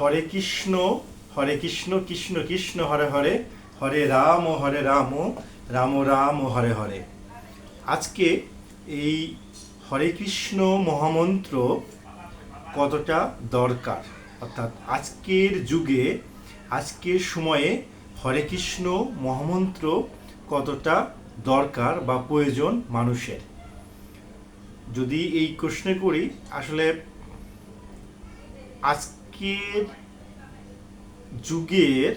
হরে কৃষ্ণ হরে কৃষ্ণ কৃষ্ণ কৃষ্ণ, হরে হরে হরে রাম ও হরে রাম ও রাম রাম ও হরে হরে। আজকে এই হরে কৃষ্ণ মহামন্ত্র কতটা দরকার? অর্থাৎ আজকের যুগে, আজকের সময়ে হরে কৃষ্ণ মহামন্ত্র কতটা দরকার বা প্রয়োজন মানুষের? যদি এই প্রশ্নে করি, আসলে আজকের যুগের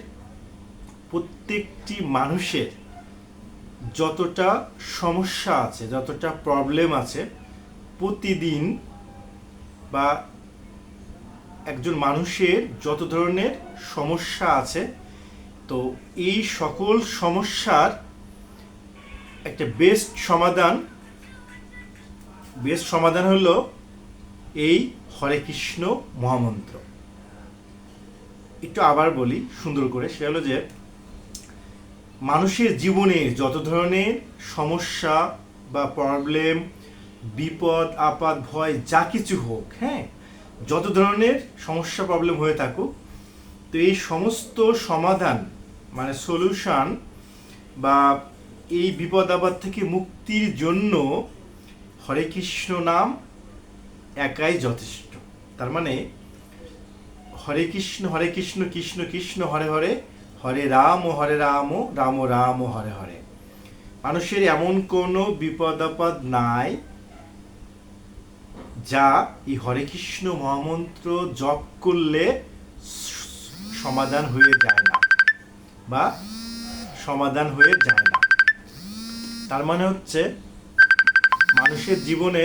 প্রত্যেকটি মানুষের যতটা সমস্যা আছে, যতটা প্রবলেম আছে, প্রতিদিন বা একজন মানুষের যত ধরনের সমস্যা আছে, তো এই সকল সমস্যার একটা বেস্ট সমাধান বেস্ট সমাধান হলো এই হরে কৃষ্ণ মহামন্ত্র। একটু আবার বলি, সুন্দর করে। সেটা হলো যে, মানুষের জীবনে যত ধরনের সমস্যা বা প্রবলেম বিপদ, আপদ, ভয়, যা কিছু হোক হ্যাঁ যত ধরনের সমস্যা প্রবলেম হয়ে থাকুক, তো এই সমস্ত সমাধান মানে সলিউশন বা এই বিপদ, আপদ থেকে মুক্তির জন্য হরে কৃষ্ণ নাম একাই যথেষ্ট। তার মানে হরে কৃষ্ণ হরে কৃষ্ণ কৃষ্ণ কৃষ্ণ, হরে হরে হরে রাম হরে রাম রাম রাম হরে হরে। মানুষের এমন কোনো বিপদ আপদ নাই যা এই হরে কৃষ্ণ মহামন্ত্র জপ করলে সমাধান হয়ে যায় না বা সমাধান হয়ে যায় না। তার মানে হচ্ছে মানুষের জীবনে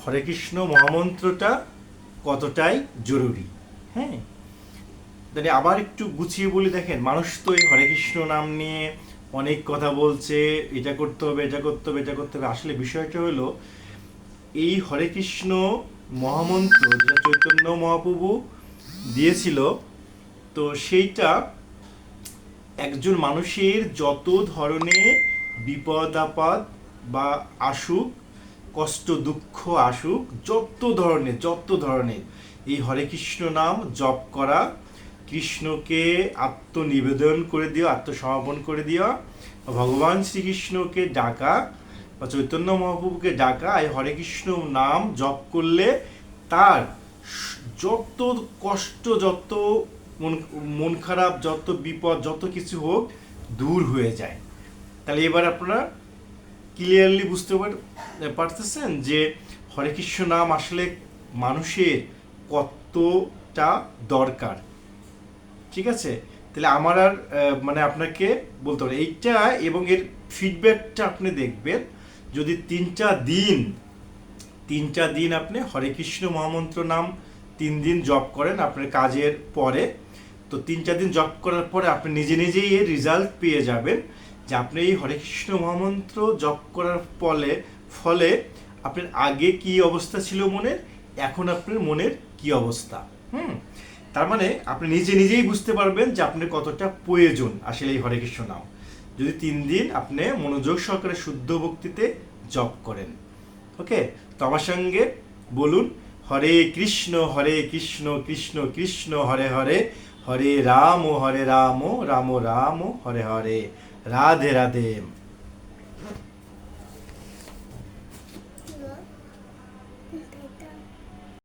হরে কৃষ্ণ মহামন্ত্রটা কতটাই জরুরি? হ্যাঁ। তাহলে আবার একটু গুছিয়ে বলি, দেখেন, মানুষ তো এই হরে কৃষ্ণ নাম নিয়ে অনেক কথা বলছে, এটা করতে হবে, এটা করতে হবে, এটা করতে হবে। আসলে বিষয়টা হলো, এই হরে কৃষ্ণ মহামন্ত্র যেটা চৈতন্য মহাপ্রভু দিয়েছিল, তো সেইটা একজন মানুষের যত ধরনের বিপদ, আপদ বা আসুক কষ্ট, দুঃখ, আসুক, যত ধরনের যত ধরনের। এই হরে কৃষ্ণ নাম জপ করা, কৃষ্ণকে আত্মনিবেদন করে দেওয়া আত্মসমর্পণ করে দেওয়া ভগবান শ্রীকৃষ্ণকে ডাকা বা চৈতন্য মহাপ্রভুকে ডাকা, এই হরে কৃষ্ণ নাম জপ করলে তার যত কষ্ট, যত মন মন খারাপ, যত বিপদ, যত কিছু হোক দূর হয়ে যায়। তাহলে এবার আপনারা ক্লিয়ারলি বুঝতে পার- পারতেছেন যে হরে কৃষ্ণ নাম আসলে মানুষের কতটা দরকার। ঠিক আছে? তাহলে আমার আর মানে আপনাকে বলতে হবে, এইটা এবং এর ফিডব্যাকটা আপনি দেখবেন, যদি তিনটা দিন তিনটা দিন আপনি হরে কৃষ্ণ মহামন্ত্র নাম তিন দিন জব করেন আপনার কাজের পরে, তো তিন চার দিন জব করার পরে আপনি নিজে নিজেই এর রেজাল্ট পেয়ে যাবেন। যে আপনি এই হরে কৃষ্ণ মহামন্ত্র জপ করার ফলে ফলে আপনার আগে কি অবস্থা ছিল মনের? এখন আপনার মনের কি অবস্থা? হুম? তার মানে আপনি নিজে নিজেই বুঝতে পারবেন যে আপনার কতটা প্রয়োজন। আসলে এই হরে কৃষ্ণ নাম। যদি তিন দিন আপনি মনোযোগ সহকারে শুদ্ধ ভক্তিতে জপ করেন। ওকে? তো আমার সঙ্গে বলুন, হরে কৃষ্ণ হরে কৃষ্ণ কৃষ্ণ কৃষ্ণ, হরে হরে হরে রাম হরে রাম রাম রাম, হরে হরে। রাধে রাধে।